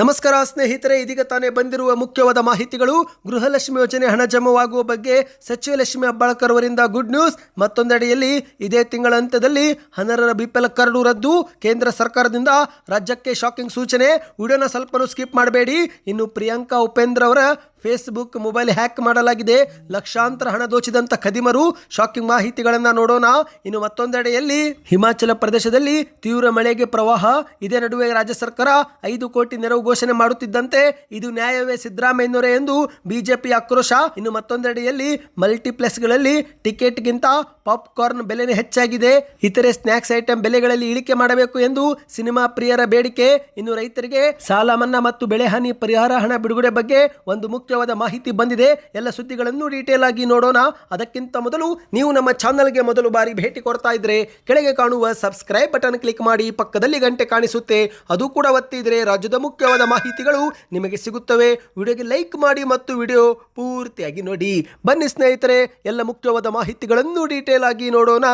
ನಮಸ್ಕಾರ ಸ್ನೇಹಿತರೆ, ಇದೀಗ ತಾನೇ ಬಂದಿರುವ ಮುಖ್ಯವಾದ ಮಾಹಿತಿಗಳು. ಗೃಹಲಕ್ಷ್ಮಿ ಯೋಜನೆ ಹಣ ಜಮವಾಗುವ ಬಗ್ಗೆ ಸಚಿವ ಲಕ್ಷ್ಮಿ ಅಬ್ಬಾಳ್ಕರ್ ಅವರಿಂದ ಗುಡ್ ನ್ಯೂಸ್. ಮತ್ತೊಂದೆಡೆಯಲ್ಲಿ ಇದೇ ತಿಂಗಳ ಅಂತ್ಯದಲ್ಲಿ ಹನರರ ಬಿಪಿಎಲ್ ಕರಡು ರದ್ದು. ಕೇಂದ್ರ ಸರ್ಕಾರದಿಂದ ರಾಜ್ಯಕ್ಕೆ ಶಾಕಿಂಗ್ ಸೂಚನೆ. ವಿಡಿಯೋನ ಸ್ವಲ್ಪನೂ ಸ್ಕಿಪ್ ಮಾಡಬೇಡಿ. ಇನ್ನು ಪ್ರಿಯಾಂಕಾ ಉಪೇಂದ್ರ ಅವರ ಫೇಸ್ಬುಕ್ ಮೊಬೈಲ್ ಹ್ಯಾಕ್ ಮಾಡಲಾಗಿದೆ. ಲಕ್ಷಾಂತರ ಹಣ ದೋಚಿದಂತ ಖದಿಮರು. ಶಾಕಿಂಗ್ ಮಾಹಿತಿಗಳನ್ನು ನೋಡೋಣ. ಇನ್ನು ಮತ್ತೊಂದೆಡೆಯಲ್ಲಿ ಹಿಮಾಚಲ ಪ್ರದೇಶದಲ್ಲಿ ತೀವ್ರ ಮಳೆಗೆ ಪ್ರವಾಹ. ಇದೇ ನಡುವೆ ರಾಜ್ಯ ಸರ್ಕಾರ ಐದು ಕೋಟಿ ನೆರವು ಘೋಷಣೆ ಮಾಡುತ್ತಿದ್ದಂತೆ. ಇದು ನ್ಯಾಯವೇ ಸಿದ್ದರಾಮಯ್ಯನವರೇ ಎಂದು ಬಿಜೆಪಿ ಆಕ್ರೋಶ. ಇನ್ನು ಮತ್ತೊಂದೆಡೆಯಲ್ಲಿ ಮಲ್ಟಿಪ್ಲೆಕ್ಸ್ಗಳಲ್ಲಿ ಟಿಕೆಟ್ಗಿಂತ ಪಾಪ್ಕಾರ್ನ್ ಬೆಲೆನೇ ಹೆಚ್ಚಾಗಿದೆ. ಇತರೆ ಸ್ನ್ಯಾಕ್ಸ್ ಐಟಂ ಬೆಲೆಗಳಲ್ಲಿ ಇಳಿಕೆ ಮಾಡಬೇಕು ಎಂದು ಸಿನಿಮಾ ಪ್ರಿಯರ ಬೇಡಿಕೆ. ಇನ್ನು ರೈತರಿಗೆ ಸಾಲ ಮನ್ನಾ ಮತ್ತು ಬೆಳೆಹಾನಿ ಪರಿಹಾರ ಹಣ ಬಿಡುಗಡೆ ಬಗ್ಗೆ ಒಂದು ಮುಖ್ಯವಾದ ಮಾಹಿತಿ ಬಂದಿದೆ. ಎಲ್ಲ ಸುದ್ದಿಗಳನ್ನು ಡೀಟೇಲ್ ಆಗಿ ನೋಡೋಣ. ಅದಕ್ಕಿಂತ ಮೊದಲು ನೀವು ನಮ್ಮ ಚಾನಲ್ಗೆ ಮೊದಲು ಬಾರಿ ಭೇಟಿ ಕೊಡ್ತಾ ಇದ್ರೆ ಕೆಳಗೆ ಕಾಣುವ ಸಬ್ಸ್ಕ್ರೈಬ್ ಬಟನ್ ಕ್ಲಿಕ್ ಮಾಡಿ ಪಕ್ಕದಲ್ಲಿ ಗಂಟೆ ಕಾಣಿಸುತ್ತೆ. ಅದು ಕೂಡ ಒತ್ತಿದ್ರೆ ರಾಜ್ಯದ ಮುಖ್ಯವಾದ ಮಾಹಿತಿಗಳು ನಿಮಗೆ ಸಿಗುತ್ತವೆ. ವಿಡಿಯೋಗೆ ಲೈಕ್ ಮಾಡಿ ಮತ್ತು ವಿಡಿಯೋ ಪೂರ್ತಿಯಾಗಿ ನೋಡಿ. ಬನ್ನಿ ಸ್ನೇಹಿತರೆ, ಎಲ್ಲ ಮುಖ್ಯವಾದ ಮಾಹಿತಿಗಳನ್ನು ಡೀಟೇಲ್ ಆಗಿ ನೋಡೋಣ.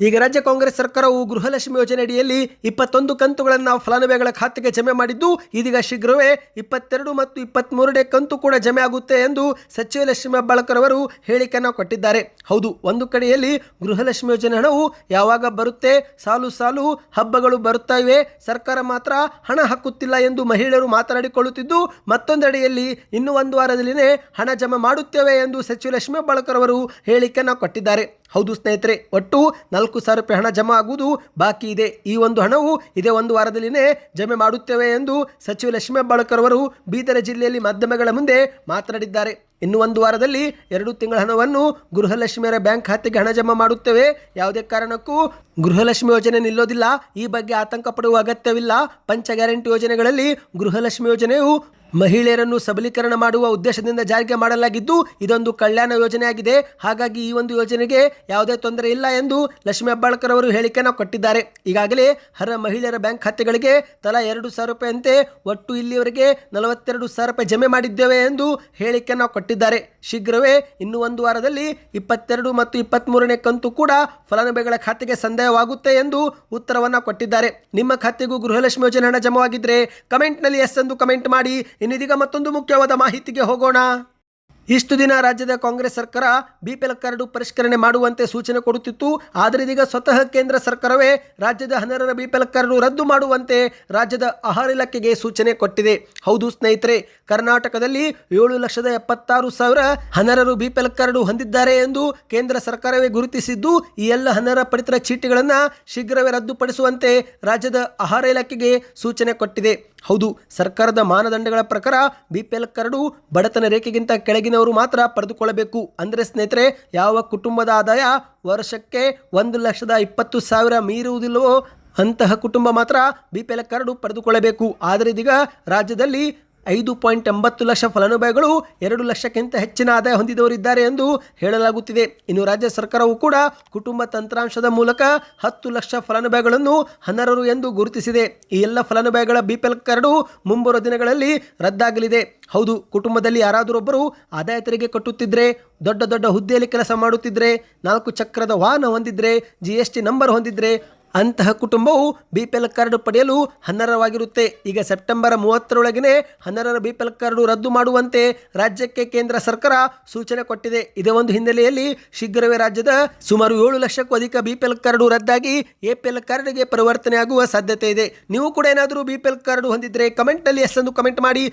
ಈಗ ರಾಜ್ಯ ಕಾಂಗ್ರೆಸ್ ಸರ್ಕಾರವು ಗೃಹಲಕ್ಷ್ಮಿ ಯೋಜನೆ ಅಡಿಯಲ್ಲಿ ಇಪ್ಪತ್ತೊಂದು ಕಂತುಗಳನ್ನು ಫಲಾನುಭವಿಗಳ ಖಾತೆಗೆ ಜಮೆ ಮಾಡಿದ್ದು, ಇದೀಗ ಶೀಘ್ರವೇ ಇಪ್ಪತ್ತೆರಡು ಮತ್ತು ಇಪ್ಪತ್ತ್ಮೂರನೇ ಕಂತು ಕೂಡ ಜಮೆ ಆಗುತ್ತೆ ಎಂದು ಸಚಿವ ಲಕ್ಷ್ಮಿ ಹೆಬ್ಬಾಳ್ಕರ್ ಅವರು ಹೇಳಿಕೆಯನ್ನು ಕೊಟ್ಟಿದ್ದಾರೆ. ಹೌದು, ಒಂದು ಕಡೆಯಲ್ಲಿ ಗೃಹಲಕ್ಷ್ಮಿ ಯೋಜನೆ ಹಣವು ಯಾವಾಗ ಬರುತ್ತೆ, ಸಾಲು ಸಾಲು ಹಬ್ಬಗಳು ಬರುತ್ತಾ ಇವೆ, ಸರ್ಕಾರ ಮಾತ್ರ ಹಣ ಹಾಕುತ್ತಿಲ್ಲ ಎಂದು ಮಹಿಳೆಯರು ಮಾತನಾಡಿಕೊಳ್ಳುತ್ತಿದ್ದು, ಮತ್ತೊಂದೆಡೆಯಲ್ಲಿ ಇನ್ನು ಒಂದು ವಾರದಲ್ಲಿನೇ ಹಣ ಜಮಾ ಮಾಡುತ್ತೇವೆ ಎಂದು ಸಚಿವ ಲಕ್ಷ್ಮಿ ಹೆಬ್ಬಾಳ್ಕರ್ ಅವರು ಹೇಳಿಕೆಯನ್ನು ಕೊಟ್ಟಿದ್ದಾರೆ. ಹೌದು ಸ್ನೇಹಿತರೆ, ಒಟ್ಟು ನಾಲ್ಕು ಸಾವಿರ ರೂಪಾಯಿ ಹಣ ಜಮಾ ಆಗುವುದು ಬಾಕಿ ಇದೆ. ಈ ಒಂದು ಹಣವು ಇದೇ ಒಂದು ವಾರದಲ್ಲಿನೇ ಜಮೆ ಮಾಡುತ್ತೇವೆ ಎಂದು ಸಚಿವ ಲಕ್ಷ್ಮೀ ಹೆಬ್ಬಾಳ್ಕರ್ ಅವರು ಬೀದರ ಜಿಲ್ಲೆಯಲ್ಲಿ ಮಾಧ್ಯಮಗಳ ಮುಂದೆ ಮಾತನಾಡಿದ್ದಾರೆ. ಇನ್ನು ಒಂದು ವಾರದಲ್ಲಿ ಎರಡು ತಿಂಗಳ ಹಣವನ್ನು ಗೃಹಲಕ್ಷ್ಮಿಯರ ಬ್ಯಾಂಕ್ ಖಾತೆಗೆ ಹಣ ಜಮಾ ಮಾಡುತ್ತೇವೆ. ಯಾವುದೇ ಕಾರಣಕ್ಕೂ ಗೃಹಲಕ್ಷ್ಮಿ ಯೋಜನೆ ನಿಲ್ಲೋದಿಲ್ಲ. ಈ ಬಗ್ಗೆ ಆತಂಕ ಪಡುವ ಅಗತ್ಯವಿಲ್ಲ. ಪಂಚ ಗ್ಯಾರಂಟಿ ಯೋಜನೆಗಳಲ್ಲಿ ಗೃಹಲಕ್ಷ್ಮಿ ಯೋಜನೆಯು ಮಹಿಳೆಯರನ್ನು ಸಬಲೀಕರಣ ಮಾಡುವ ಉದ್ದೇಶದಿಂದ ಜಾರಿಗೆ ಮಾಡಲಾಗಿದ್ದು, ಇದೊಂದು ಕಲ್ಯಾಣ ಯೋಜನೆಯಾಗಿದೆ. ಹಾಗಾಗಿ ಈ ಒಂದು ಯೋಜನೆಗೆ ಯಾವುದೇ ತೊಂದರೆ ಇಲ್ಲ ಎಂದು ಲಕ್ಷ್ಮೀ ಹೆಬ್ಬಾಳ್ಕರ್ ಅವರು ಹೇಳಿಕೆಯನ್ನು ಕೊಟ್ಟಿದ್ದಾರೆ. ಈಗಾಗಲೇ ಹರ ಮಹಿಳೆಯರ ಬ್ಯಾಂಕ್ ಖಾತೆಗಳಿಗೆ ತಲಾ ಎರಡು ಸಾವಿರ ರೂಪಾಯಿಯಂತೆ ಒಟ್ಟು ಇಲ್ಲಿಯವರೆಗೆ ನಲವತ್ತೆರಡು ಸಾವಿರ ರೂಪಾಯಿ ಜಮೆ ಮಾಡಿದ್ದೇವೆ ಎಂದು ಹೇಳಿಕೆಯನ್ನು ಕೊಟ್ಟಿದ್ದಾರೆ. ಶೀಘ್ರವೇ ಇನ್ನು ಒಂದು ವಾರದಲ್ಲಿ ಇಪ್ಪತ್ತೆರಡು ಮತ್ತು ಇಪ್ಪತ್ತ್ಮೂರನೇ ಕಂತು ಕೂಡ ಫಲಾನುಭವಿಗಳ ಖಾತೆಗೆ ಸಂದೇಹವಾಗುತ್ತೆ ಎಂದು ಉತ್ತರವನ್ನು ಕೊಟ್ಟಿದ್ದಾರೆ. ನಿಮ್ಮ ಖಾತೆಗೂ ಗೃಹಲಕ್ಷ್ಮಿ ಯೋಜನೆ ಹಣ ಜಮವಾಗಿದ್ದರೆ ಕಮೆಂಟ್ನಲ್ಲಿ ಎಸ್ ಎಂದು ಕಮೆಂಟ್ ಮಾಡಿ. ಇನ್ನಿದೀಗ ಮತ್ತೊಂದು ಮುಖ್ಯವಾದ ಮಾಹಿತಿಗೆ ಹೋಗೋಣ. ಇಷ್ಟು ದಿನ ರಾಜ್ಯದ ಕಾಂಗ್ರೆಸ್ ಸರ್ಕಾರ ಬಿಪಿಎಲ್ ಕಾರ್ಡು ಪರಿಷ್ಕರಣೆ ಮಾಡುವಂತೆ ಸೂಚನೆ ಕೊಡುತ್ತಿತ್ತು. ಆದರೆ ಇದೀಗ ಸ್ವತಃ ಕೇಂದ್ರ ಸರ್ಕಾರವೇ ರಾಜ್ಯದ ಅನರ್ಹರ ಬಿಪಿಎಲ್ ಕಾರ್ಡು ರದ್ದು ಮಾಡುವಂತೆ ರಾಜ್ಯದ ಆಹಾರ ಇಲಾಖೆಗೆ ಸೂಚನೆ ಕೊಟ್ಟಿದೆ. ಹೌದು ಸ್ನೇಹಿತರೆ, ಕರ್ನಾಟಕದಲ್ಲಿ ಏಳು ಲಕ್ಷದ ಎಪ್ಪತ್ತಾರು ಸಾವಿರ ಅನರ್ಹರು ಬಿಪಿಎಲ್ ಕಾರ್ಡು ಹೊಂದಿದ್ದಾರೆ ಎಂದು ಕೇಂದ್ರ ಸರ್ಕಾರವೇ ಗುರುತಿಸಿದ್ದು, ಈ ಎಲ್ಲ ಹನ್ನೆರ ಪಡಿತರ ಚೀಟಿಗಳನ್ನು ಶೀಘ್ರವೇ ರದ್ದುಪಡಿಸುವಂತೆ ರಾಜ್ಯದ ಆಹಾರ ಇಲಾಖೆಗೆ ಸೂಚನೆ ಕೊಟ್ಟಿದೆ. ಹೌದು, ಸರ್ಕಾರದ ಮಾನದಂಡಗಳ ಪ್ರಕಾರ ಬಿಪಿಎಲ್ ಕಾರ್ಡು ಬಡತನ ರೇಖೆಗಿಂತ ಕೆಳಗಿನವರು ಮಾತ್ರ ಪಡೆದುಕೊಳ್ಳಬೇಕು. ಅಂದರೆ ಸ್ನೇಹಿತರೆ, ಯಾವ ಕುಟುಂಬದ ಆದಾಯ ವರ್ಷಕ್ಕೆ ಒಂದು ಲಕ್ಷದ ಇಪ್ಪತ್ತು ಸಾವಿರ ಮೀರುವುದಿಲ್ಲವೋ ಅಂತಹ ಕುಟುಂಬ ಮಾತ್ರ ಬಿಪಿಎಲ್ ಕಾರ್ಡು ಪಡೆದುಕೊಳ್ಳಬೇಕು. ಆದರೆ ಇದೀಗ ರಾಜ್ಯದಲ್ಲಿ ಐದು ಪಾಯಿಂಟ್ ಎಂಬತ್ತು ಲಕ್ಷ ಫಲಾನುಭವಿಗಳು ಎರಡು ಲಕ್ಷಕ್ಕಿಂತ ಹೆಚ್ಚಿನ ಆದಾಯ ಹೊಂದಿದವರಿದ್ದಾರೆ ಎಂದು ಹೇಳಲಾಗುತ್ತಿದೆ. ಇನ್ನು ರಾಜ್ಯ ಸರ್ಕಾರವು ಕೂಡ ಕುಟುಂಬ ತಂತ್ರಾಂಶದ ಮೂಲಕ ಹತ್ತು ಲಕ್ಷ ಫಲಾನುಭವಿಗಳನ್ನು ಅನರ್ಹರು ಎಂದು ಗುರುತಿಸಿದೆ. ಈ ಎಲ್ಲ ಫಲಾನುಭವಿಗಳ ಬಿಪಿಎಲ್ ಕಾರ್ಡು ಮುಂಬರುವ ದಿನಗಳಲ್ಲಿ ರದ್ದಾಗಲಿದೆ. ಹೌದು, ಕುಟುಂಬದಲ್ಲಿ ಯಾರಾದರೊಬ್ಬರು ಆದಾಯ ತೆರಿಗೆ ಕಟ್ಟುತ್ತಿದ್ದರೆ ದೊಡ್ಡ ದೊಡ್ಡ ಹುದ್ದೆಯಲ್ಲಿ ಕೆಲಸ ಮಾಡುತ್ತಿದ್ದರೆ ನಾಲ್ಕು ಚಕ್ರದ ವಾಹನ ಹೊಂದಿದ್ರೆ, ಜಿ ಎಸ್ ಟಿ ನಂಬರ್ ಹೊಂದಿದ್ರೆ ಅಂತಹ ಕುಟುಂಬವು ಬಿ ಪಿ ಎಲ್ ಕಾರ್ಡ್ ಪಡೆಯಲು ಅನರ್ಹವಾಗಿರುತ್ತೆ ಈಗ ಸೆಪ್ಟೆಂಬರ್ ಮೂವತ್ತರೊಳಗಿನೇ ಅನರ್ಹರ ಬಿ ಪಿ ಎಲ್ ಕಾರ್ಡ್ ರದ್ದು ಮಾಡುವಂತೆ ರಾಜ್ಯಕ್ಕೆ ಕೇಂದ್ರ ಸರ್ಕಾರ ಸೂಚನೆ ಕೊಟ್ಟಿದೆ. ಇದೇ ಒಂದು ಹಿನ್ನೆಲೆಯಲ್ಲಿ ಶೀಘ್ರವೇ ರಾಜ್ಯದ ಸುಮಾರು ಏಳು ಲಕ್ಷಕ್ಕೂ ಅಧಿಕ ಬಿ ಪಿ ಎಲ್ ಕಾರ್ಡು ರದ್ದಾಗಿ ಎ ಪಿ ಎಲ್ ಕಾರ್ಡ್ಗೆ ಪರಿವರ್ತನೆ ಆಗುವ ಸಾಧ್ಯತೆ ಇದೆ. ನೀವು ಕೂಡ ಏನಾದರೂ ಬಿ ಪಿ ಎಲ್ ಕಾರ್ಡ್ ಹೊಂದಿದ್ರೆ ಕಮೆಂಟ್ನಲ್ಲಿ ಎಸ್ ಕಮೆಂಟ್ ಮಾಡಿ.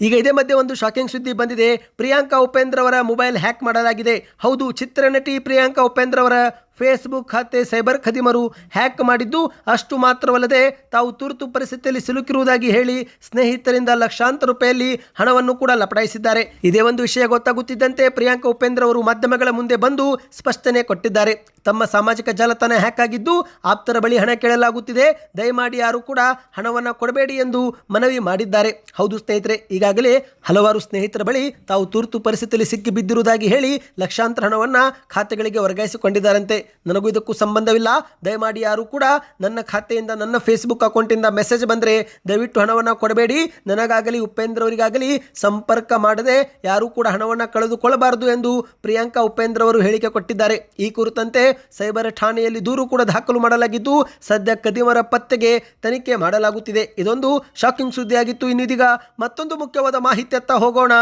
ಈಗ ಇದೇ ಮಧ್ಯೆ ಒಂದು ಶಾಕಿಂಗ್ ಸುದ್ದಿ ಬಂದಿದೆ. ಪ್ರಿಯಾಂಕಾ ಉಪೇಂದ್ರ ಅವರ ಮೊಬೈಲ್ ಹ್ಯಾಕ್ ಮಾಡಲಾಗಿದೆ. ಹೌದು, ಚಿತ್ರನಟಿ ಪ್ರಿಯಾಂಕಾ ಉಪೇಂದ್ರ ಅವರ ಫೇಸ್ಬುಕ್ ಖಾತೆ ಸೈಬರ್ ಖದೀಮರು ಹ್ಯಾಕ್ ಮಾಡಿದ್ದು ಅಷ್ಟು ಮಾತ್ರವಲ್ಲದೆ ತಾವು ತುರ್ತು ಪರಿಸ್ಥಿತಿಯಲ್ಲಿ ಸಿಲುಕಿರುವುದಾಗಿ ಹೇಳಿ ಸ್ನೇಹಿತರಿಂದ ಲಕ್ಷಾಂತರ ರೂಪಾಯಿಯಲ್ಲಿ ಹಣವನ್ನು ಕೂಡ ಲಪಟಾಯಿಸಿದ್ದಾರೆ ಇದೇ ಒಂದು ವಿಷಯ ಗೊತ್ತಾಗುತ್ತಿದ್ದಂತೆ ಪ್ರಿಯಾಂಕಾ ಉಪೇಂದ್ರ ಅವರು ಮಾಧ್ಯಮಗಳ ಮುಂದೆ ಬಂದು ಸ್ಪಷ್ಟನೆ ಕೊಟ್ಟಿದ್ದಾರೆ. ತಮ್ಮ ಸಾಮಾಜಿಕ ಜಾಲತಾಣ ಹ್ಯಾಕ್ ಆಗಿದ್ದು ಆಪ್ತರ ಬಳಿ ಹಣ ಕೇಳಲಾಗುತ್ತಿದೆ. ದಯಮಾಡಿ ಯಾರು ಕೂಡ ಹಣವನ್ನು ಕೊಡಬೇಡಿ ಎಂದು ಮನವಿ ಮಾಡಿದ್ದಾರೆ. ಹೌದು ಸ್ನೇಹಿತರೆ, ಈಗಾಗಲೇ ಹಲವಾರು ಸ್ನೇಹಿತರ ಬಳಿ ತಾವು ತುರ್ತು ಪರಿಸ್ಥಿತಿಯಲ್ಲಿ ಸಿಕ್ಕಿ ಬಿದ್ದಿರುವುದಾಗಿ ಹೇಳಿ ಲಕ್ಷಾಂತರ ಹಣವನ್ನು ಖಾತೆಗಳಿಗೆ ವರ್ಗಾಯಿಸಿಕೊಂಡಿದ್ದಾರಂತೆ. ನನಗೂ ಇದಕ್ಕೂ ಸಂಬಂಧವಿಲ್ಲ. ದಯಮಾಡಿ ಯಾರು ಕೂಡ ನನ್ನ ಖಾತೆಯಿಂದ, ನನ್ನ ಫೇಸ್ಬುಕ್ ಅಕೌಂಟಿಂದ ಮೆಸೇಜ್ ಬಂದರೆ ದಯವಿಟ್ಟು ಹಣವನ್ನು ಕೊಡಬೇಡಿ. ನನಗಾಗಲಿ, ಉಪೇಂದ್ರ ಅವರಿಗಾಗಲಿ ಸಂಪರ್ಕ ಮಾಡದೆ ಯಾರೂ ಕೂಡ ಹಣವನ್ನು ಕಳೆದುಕೊಳ್ಳಬಾರದು ಎಂದು ಪ್ರಿಯಾಂಕಾ ಉಪೇಂದ್ರ ಅವರು ಹೇಳಿಕೆ ಕೊಟ್ಟಿದ್ದಾರೆ. ಈ ಕುರಿತಂತೆ ಸೈಬರ್ ಠಾಣೆಯಲ್ಲಿ ದೂರು ಕೂಡ ದಾಖಲು ಮಾಡಲಾಗಿದ್ದು, ಸದ್ಯ ಕದಿಮರ ಪತ್ತೆಗೆ ತನಿಖೆ ಮಾಡಲಾಗುತ್ತಿದೆ. ಇದೊಂದು ಶಾಕಿಂಗ್ ಸುದ್ದಿಯಾಗಿತ್ತು. ಇನ್ನಿದೀಗ ಮತ್ತೊಂದು ಮುಖ್ಯವಾದ ಮಾಹಿತಿಯತ್ತ ಹೋಗೋಣ.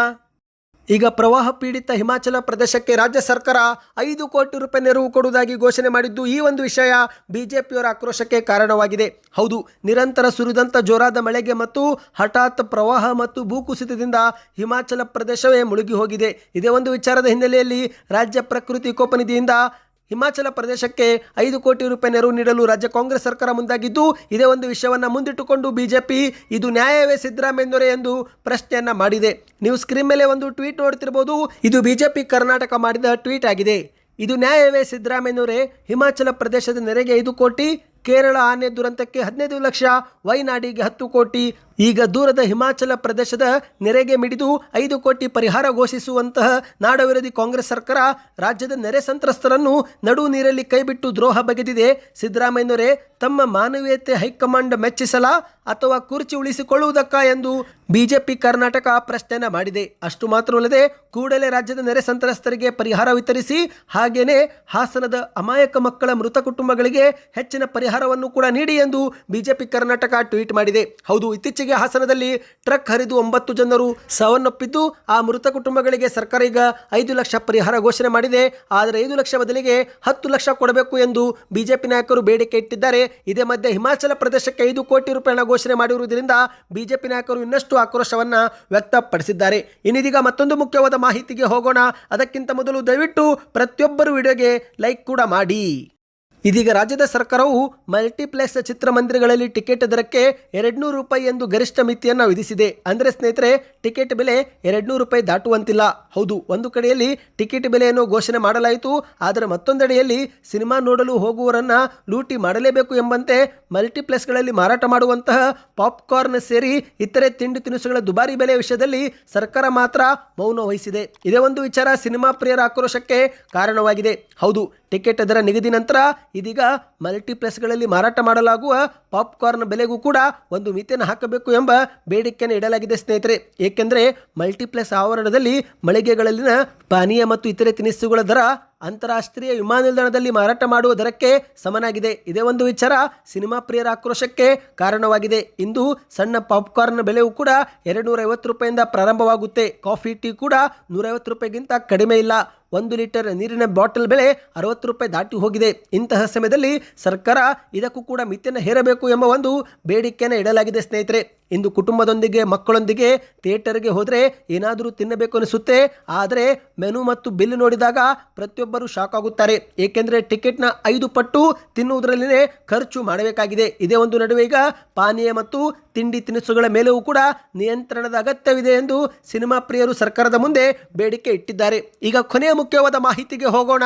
ಈಗ ಪ್ರವಾಹ ಪೀಡಿತ ಹಿಮಾಚಲ ಪ್ರದೇಶಕ್ಕೆ ರಾಜ್ಯ ಸರ್ಕಾರ ಐದು ಕೋಟಿ ರೂಪಾಯಿ ನೆರವು ಕೊಡುವುದಾಗಿ ಘೋಷಣೆ ಮಾಡಿದ್ದು ಈ ಒಂದು ವಿಷಯ ಬಿಜೆಪಿಯವರ ಆಕ್ರೋಶಕ್ಕೆ ಕಾರಣವಾಗಿದೆ. ಹೌದು, ನಿರಂತರ ಸುರಿದಂಥ ಜೋರಾದ ಮಳೆಗೆ ಮತ್ತು ಹಠಾತ್ ಪ್ರವಾಹ ಮತ್ತು ಭೂಕುಸಿತದಿಂದ ಹಿಮಾಚಲ ಪ್ರದೇಶವೇ ಮುಳುಗಿ ಹೋಗಿದೆ. ಇದೇ ಒಂದು ವಿಚಾರದ ಹಿನ್ನೆಲೆಯಲ್ಲಿ ರಾಜ್ಯ ಪ್ರಕೃತಿ ವಿಕೋಪ ನಿಧಿಯಿಂದ ಹಿಮಾಚಲ ಪ್ರದೇಶಕ್ಕೆ ಐದು ಕೋಟಿ ರೂಪಾಯಿ ನೆರವು ನೀಡಲು ರಾಜ್ಯ ಕಾಂಗ್ರೆಸ್ ಸರ್ಕಾರ ಮುಂದಾಗಿದ್ದು, ಇದೇ ಒಂದು ವಿಷಯವನ್ನು ಮುಂದಿಟ್ಟುಕೊಂಡು ಬಿಜೆಪಿ ಇದು ನ್ಯಾಯವೇ ಸಿದ್ದರಾಮಯ್ಯನವರೇ ಎಂದು ಪ್ರಶ್ನೆಯನ್ನ ಮಾಡಿದೆ. ನೀವು ಸ್ಕ್ರೀನ್ ಮೇಲೆ ಒಂದು ಟ್ವೀಟ್ ನೋಡ್ತಿರ್ಬೋದು, ಇದು ಬಿಜೆಪಿ ಕರ್ನಾಟಕ ಮಾಡಿದ ಟ್ವೀಟ್ ಆಗಿದೆ. ಇದು ನ್ಯಾಯವೇ ಸಿದ್ದರಾಮಯ್ಯನವರೇ, ಹಿಮಾಚಲ ಪ್ರದೇಶದ ನೆರೆಗೆ ಐದು ಕೋಟಿ ಕೇರಳ ಆನೆ ದುರಂತಕ್ಕೆ ಹದಿನೈದು ಲಕ್ಷ ವೈನಾಡಿಗೆ ಹತ್ತು ಕೋಟಿ. ಈಗ ದೂರದ ಹಿಮಾಚಲ ಪ್ರದೇಶದ ನೆರೆಗೆ ಮಿಡಿದು ಐದು ಕೋಟಿ ಪರಿಹಾರ ಘೋಷಿಸುವಂತಹ ನಾಡವಿರೋಧಿ ಕಾಂಗ್ರೆಸ್ ಸರ್ಕಾರ ರಾಜ್ಯದ ನೆರೆ ಸಂತ್ರಸ್ತರನ್ನು ನಡು ನೀರಲ್ಲಿ ಕೈಬಿಟ್ಟು ದ್ರೋಹ ಬಗೆದಿದೆ. ಸಿದ್ದರಾಮಯ್ಯನವರೇ, ತಮ್ಮ ಮಾನವೀಯತೆ ಹೈಕಮಾಂಡ್ ಮೆಚ್ಚಿಸಲ ಅಥವಾ ಕುರ್ಚಿ ಉಳಿಸಿಕೊಳ್ಳುವುದಕ್ಕ ಎಂದು ಬಿಜೆಪಿ ಕರ್ನಾಟಕ ಪ್ರಶ್ನೆಯನ್ನು ಮಾಡಿದೆ. ಅಷ್ಟು ಮಾತ್ರವಲ್ಲದೆ ಕೂಡಲೇ ರಾಜ್ಯದ ನೆರೆ ಸಂತ್ರಸ್ತರಿಗೆ ಪರಿಹಾರ ವಿತರಿಸಿ ಹಾಗೇನೇ ಹಾಸನದ ಅಮಾಯಕ ಮಕ್ಕಳ ಮೃತ ಕುಟುಂಬಗಳಿಗೆ ಹೆಚ್ಚಿನ ಪರಿಹಾರವನ್ನು ಕೂಡ ನೀಡಿ ಎಂದು ಬಿಜೆಪಿ ಕರ್ನಾಟಕ ಟ್ವೀಟ್ ಮಾಡಿದೆ. ಹೌದು, ಇತ್ತೀಚೆಗೆ ಹಾಸನದಲ್ಲಿ ಟ್ರಕ್ ಹರಿದು ಒಂಬತ್ತು ಜನರು ಸಾವನ್ನಪ್ಪಿದ್ದು, ಆ ಮೃತ ಕುಟುಂಬಗಳಿಗೆ ಸರ್ಕಾರ ಈಗ ಐದು ಲಕ್ಷ ಪರಿಹಾರ ಘೋಷಣೆ ಮಾಡಿದೆ. ಆದರೆ ಐದು ಲಕ್ಷ ಬದಲಿಗೆ ಹತ್ತು ಲಕ್ಷ ಕೊಡಬೇಕು ಎಂದು ಬಿಜೆಪಿ ನಾಯಕರು ಬೇಡಿಕೆ ಇಟ್ಟಿದ್ದಾರೆ. ಇದೇ ಮಧ್ಯೆ ಹಿಮಾಚಲ ಪ್ರದೇಶಕ್ಕೆ ಐದು ಕೋಟಿ ರೂಪಾಯಿ ಹಣ ಘೋಷಣೆ ಮಾಡಿರುವುದರಿಂದ ಬಿಜೆಪಿ ನಾಯಕರು ಇನ್ನಷ್ಟು ಆಕ್ರೋಶವನ್ನು ವ್ಯಕ್ತಪಡಿಸಿದ್ದಾರೆ. ಇನ್ನಿದೀಗ ಮತ್ತೊಂದು ಮುಖ್ಯವಾದ ಮಾಹಿತಿಗೆ ಹೋಗೋಣ. ಅದಕ್ಕಿಂತ ಮೊದಲು ದಯವಿಟ್ಟು ಪ್ರತಿಯೊಬ್ಬರು ವಿಡಿಯೋಗೆ ಲೈಕ್ ಕೂಡ ಮಾಡಿ. ಇದೀಗ ರಾಜ್ಯದ ಸರ್ಕಾರವು ಮಲ್ಟಿಪ್ಲೆಕ್ಸ್ ಚಿತ್ರಮಂದಿರಗಳಲ್ಲಿ ಟಿಕೆಟ್ ದರಕ್ಕೆ ಎರಡ್ನೂರು ರೂಪಾಯಿ ಎಂದು ಗರಿಷ್ಠ ಮಿತಿಯನ್ನು ವಿಧಿಸಿದೆ. ಅಂದರೆ ಸ್ನೇಹಿತರೆ, ಟಿಕೆಟ್ ಬೆಲೆ ಎರಡ್ನೂರು ರೂಪಾಯಿ ದಾಟುವಂತಿಲ್ಲ. ಹೌದು, ಒಂದು ಕಡೆಯಲ್ಲಿ ಟಿಕೆಟ್ ಬೆಲೆಯನ್ನು ಘೋಷಣೆ ಮಾಡಲಾಯಿತು, ಆದರೆ ಮತ್ತೊಂದೆಡೆಯಲ್ಲಿ ಸಿನಿಮಾ ನೋಡಲು ಹೋಗುವವರನ್ನ ಲೂಟಿ ಮಾಡಲೇಬೇಕು ಎಂಬಂತೆ ಮಲ್ಟಿಪ್ಲೆಕ್ಸ್ಗಳಲ್ಲಿ ಮಾರಾಟ ಮಾಡುವಂತಹ ಪಾಪ್ಕಾರ್ನ್ ಸೇರಿ ಇತರೆ ತಿಂಡಿ ತಿನಿಸುಗಳ ದುಬಾರಿ ಬೆಲೆ ವಿಷಯದಲ್ಲಿ ಸರ್ಕಾರ ಮಾತ್ರ ಮೌನ ವಹಿಸಿದೆ. ಇದೇ ಒಂದು ವಿಚಾರ ಸಿನಿಮಾ ಪ್ರಿಯರ ಆಕ್ರೋಶಕ್ಕೆ ಕಾರಣವಾಗಿದೆ. ಹೌದು ಟಿಕೆಟ್ ದರ ನಿಗದಿ ನಂತರ ಇದೀಗ ಮಲ್ಟಿಪ್ಲೆಕ್ಸ್ಗಳಲ್ಲಿ ಮಾರಾಟ ಮಾಡಲಾಗುವ ಪಾಪ್ಕಾರ್ನ್ ಬೆಲೆಗೂ ಕೂಡ ಒಂದು ಮಿತಿಯನ್ನು ಹಾಕಬೇಕು ಎಂಬ ಬೇಡಿಕೆಯನ್ನು ಇಡಲಾಗಿದೆ ಸ್ನೇಹಿತರೆ. ಏಕೆಂದರೆ ಮಲ್ಟಿಪ್ಲೆಕ್ಸ್ ಆವರಣದಲ್ಲಿ ಮಳಿಗೆಗಳಲ್ಲಿನ ಪಾನೀಯ ಮತ್ತು ಇತರೆ ತಿನಿಸುಗಳ ದರ ಅಂತಾರಾಷ್ಟ್ರೀಯ ವಿಮಾನ ನಿಲ್ದಾಣದಲ್ಲಿ ಮಾರಾಟ ಮಾಡುವ ದರಕ್ಕೆ ಸಮನಾಗಿದೆ. ಇದೇ ಒಂದು ವಿಚಾರ ಸಿನಿಮಾ ಪ್ರಿಯರ ಆಕ್ರೋಶಕ್ಕೆ ಕಾರಣವಾಗಿದೆ. ಇಂದು ಸಣ್ಣ ಪಾಪ್ಕಾರ್ನ್ ಬೆಲೆಯೂ ಕೂಡ ಎರಡು ನೂರ ಐವತ್ತು ರೂಪಾಯಿಂದ ಪ್ರಾರಂಭವಾಗುತ್ತೆ. ಕಾಫಿ ಟೀ ಕೂಡ ನೂರೈವತ್ತು ರೂಪಾಯಿಗಿಂತ ಕಡಿಮೆ ಇಲ್ಲ. ಒಂದು ಲೀಟರ್ ನೀರಿನ ಬಾಟಲ್ ಬೆಲೆ ಅರವತ್ತು ರೂಪಾಯಿ ದಾಟಿ ಹೋಗಿದೆ. ಇಂತಹ ಸಮಯದಲ್ಲಿ ಸರ್ಕಾರ ಇದಕ್ಕೂ ಕೂಡ ಮಿತಿಯನ್ನು ಹೇರಬೇಕು ಎಂಬ ಒಂದು ಬೇಡಿಕೆಯನ್ನು ಇಡಲಾಗಿದೆ ಸ್ನೇಹಿತರೆ. ಇಂದು ಕುಟುಂಬದೊಂದಿಗೆ, ಮಕ್ಕಳೊಂದಿಗೆ ಥಿಯೇಟರ್ಗೆ ಹೋದರೆ ಏನಾದರೂ ತಿನ್ನಬೇಕು ಅನಿಸುತ್ತೆ. ಆದರೆ ಮೆನು ಮತ್ತು ಬಿಲ್ ನೋಡಿದಾಗ ಪ್ರತಿಯೊಬ್ಬರು ಶಾಕ್ ಆಗುತ್ತಾರೆ. ಏಕೆಂದರೆ ಟಿಕೆಟ್ನ ಐದು ಪಟ್ಟು ತಿನ್ನುವುದರಲ್ಲಿನೇ ಖರ್ಚು ಮಾಡಬೇಕಾಗಿದೆ. ಇದೇ ಒಂದು ನಡುವೆ ಈಗ ಪಾನೀಯ ಮತ್ತು ತಿಂಡಿ ತಿನಿಸುಗಳ ಮೇಲೂ ಕೂಡ ನಿಯಂತ್ರಣದ ಅಗತ್ಯವಿದೆ ಎಂದು ಸಿನಿಮಾ ಪ್ರಿಯರು ಸರ್ಕಾರದ ಮುಂದೆ ಬೇಡಿಕೆ ಇಟ್ಟಿದ್ದಾರೆ. ಈಗ ಕೊನೆಯ ಮುಖ್ಯವಾದ ಮಾಹಿತಿಗೆ ಹೋಗೋಣ.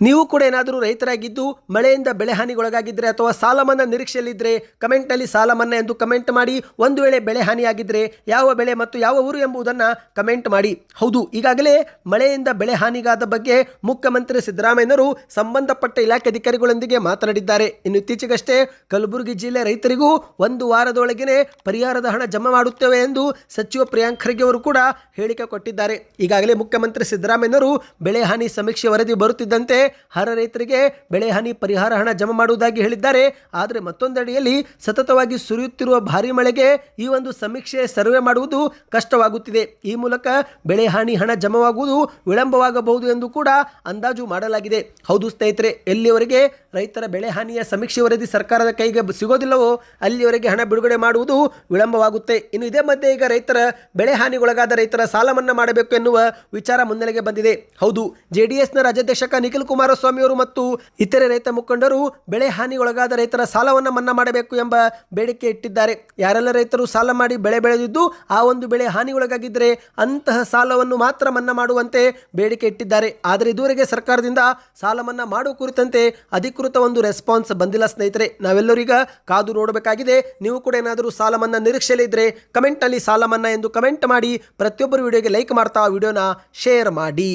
ನೀವು ಕೂಡ ಏನಾದರೂ ರೈತರಾಗಿದ್ದು ಮಳೆಯಿಂದ ಬೆಳೆ ಹಾನಿಗೊಳಗಾಗಿದ್ದರೆ ಅಥವಾ ಸಾಲ ಮನ್ನಾ ನಿರೀಕ್ಷೆಯಲ್ಲಿದ್ದರೆ ಕಮೆಂಟ್ನಲ್ಲಿ ಸಾಲ ಮನ್ನಾ ಎಂದು ಕಮೆಂಟ್ ಮಾಡಿ ಒಂದು ವೇಳೆ ಬೆಳೆ ಹಾನಿಯಾಗಿದ್ದರೆ ಯಾವ ಬೆಳೆ ಮತ್ತು ಯಾವ ಊರು ಎಂಬುದನ್ನು ಕಮೆಂಟ್ ಮಾಡಿ. ಹೌದು, ಈಗಾಗಲೇ ಮಳೆಯಿಂದ ಬೆಳೆ ಹಾನಿಗಾದ ಬಗ್ಗೆ ಮುಖ್ಯಮಂತ್ರಿ ಸಿದ್ದರಾಮಯ್ಯನವರು ಸಂಬಂಧಪಟ್ಟ ಇಲಾಖೆ ಅಧಿಕಾರಿಗಳೊಂದಿಗೆ ಮಾತನಾಡಿದ್ದಾರೆ. ಇನ್ನು ಇತ್ತೀಚೆಗಷ್ಟೇ ಕಲಬುರಗಿ ಜಿಲ್ಲೆ ರೈತರಿಗೂ ಒಂದು ವಾರದೊಳಗೇನೆ ಪರಿಹಾರದ ಹಣ ಜಮಾ ಮಾಡುತ್ತೇವೆ ಎಂದು ಸಚಿವ ಪ್ರಿಯಾಂಕ್ ಖರ್ಗೆ ಅವರು ಕೂಡ ಹೇಳಿಕೆ ಕೊಟ್ಟಿದ್ದಾರೆ. ಈಗಾಗಲೇ ಮುಖ್ಯಮಂತ್ರಿ ಸಿದ್ದರಾಮಯ್ಯನವರು ಬೆಳೆ ಹಾನಿ ಸಮೀಕ್ಷೆ ವರದಿ ಬರುತ್ತಿದ್ದಂತೆ ಹರ ರೈತರಿಗೆ ಬೆಳೆ ಹಾನಿ ಪರಿಹಾರ ಹಣ ಜಮಾ ಮಾಡುವುದಾಗಿ ಹೇಳಿದ್ದಾರೆ. ಆದರೆ ಮತ್ತೊಂದೆಡೆಯಲ್ಲಿ ಸತತವಾಗಿ ಸುರಿಯುತ್ತಿರುವ ಭಾರಿ ಮಳೆಗೆ ಈ ಒಂದು ಸಮೀಕ್ಷೆ ಸರ್ವೆ ಮಾಡುವುದು ಕಷ್ಟವಾಗುತ್ತಿದೆ. ಈ ಮೂಲಕ ಬೆಳೆ ಹಾನಿ ಹಣ ಜಮವಾಗುವುದು ವಿಳಂಬವಾಗಬಹುದು ಎಂದು ಕೂಡ ಅಂದಾಜು ಮಾಡಲಾಗಿದೆ. ಹೌದು ಸ್ನೇಹಿತರೆ, ಎಲ್ಲಿಯವರೆಗೆ ರೈತರ ಬೆಳೆ ಹಾನಿಯ ಸಮೀಕ್ಷೆ ವರದಿ ಸರ್ಕಾರದ ಕೈಗೆ ಸಿಗೋದಿಲ್ಲವೋ ಅಲ್ಲಿಯವರೆಗೆ ಹಣ ಬಿಡುಗಡೆ ಮಾಡುವುದು ವಿಳಂಬವಾಗುತ್ತೆ. ಇನ್ನು ಇದೇ ಮಧ್ಯೆ ಈಗ ರೈತರ ಬೆಳೆ ಹಾನಿಗೊಳಗಾದ ರೈತರ ಸಾಲ ಮನ್ನಾ ಮಾಡಬೇಕು ಎನ್ನುವ ವಿಚಾರ ಮುನ್ನೆಲೆಗೆ ಬಂದಿದೆ. ಹೌದು, ಜೆಡಿಎಸ್ನ ರಾಜ್ಯಾಧ್ಯಕ್ಷಕ ನಿಖಿಲ್ ಕುಮಾರಸ್ವಾಮಿ ಅವರು ಮತ್ತು ಇತರೆ ರೈತ ಮುಖಂಡರು ಬೆಳೆ ಹಾನಿಗೊಳಗಾದ ರೈತರ ಸಾಲವನ್ನು ಮನ್ನಾ ಮಾಡಬೇಕು ಎಂಬ ಬೇಡಿಕೆ ಇಟ್ಟಿದ್ದಾರೆ. ಯಾರೆಲ್ಲ ರೈತರು ಸಾಲ ಮಾಡಿ ಬೆಳೆ ಬೆಳೆದಿದ್ದು ಆ ಒಂದು ಬೆಳೆ ಹಾನಿಗೊಳಗಾಗಿದ್ದರೆ ಅಂತಹ ಸಾಲವನ್ನು ಮಾತ್ರ ಮನ್ನಾ ಮಾಡುವಂತೆ ಬೇಡಿಕೆ ಇಟ್ಟಿದ್ದಾರೆ. ಆದರೆ ಇದುವರೆಗೆ ಸರ್ಕಾರದಿಂದ ಸಾಲ ಮನ್ನಾ ಮಾಡುವ ಕುರಿತಂತೆ ಅಧಿಕೃತ ಒಂದು ರೆಸ್ಪಾನ್ಸ್ ಬಂದಿಲ್ಲ ಸ್ನೇಹಿತರೆ. ನಾವೆಲ್ಲರೀಗ ಕಾದು ನೋಡಬೇಕಾಗಿದೆ. ನೀವು ಕೂಡ ಏನಾದರೂ ಸಾಲ ಮನ್ನಾ ನಿರೀಕ್ಷೆಯಲ್ಲಿ ಕಮೆಂಟಲ್ಲಿ ಸಾಲ ಮನ್ನಾ ಎಂದು ಕಮೆಂಟ್ ಮಾಡಿ ಪ್ರತಿಯೊಬ್ಬರು ವಿಡಿಯೋಗೆ ಲೈಕ್ ಮಾಡ್ತಾ ವಿಡಿಯೋನ ಶೇರ್ ಮಾಡಿ.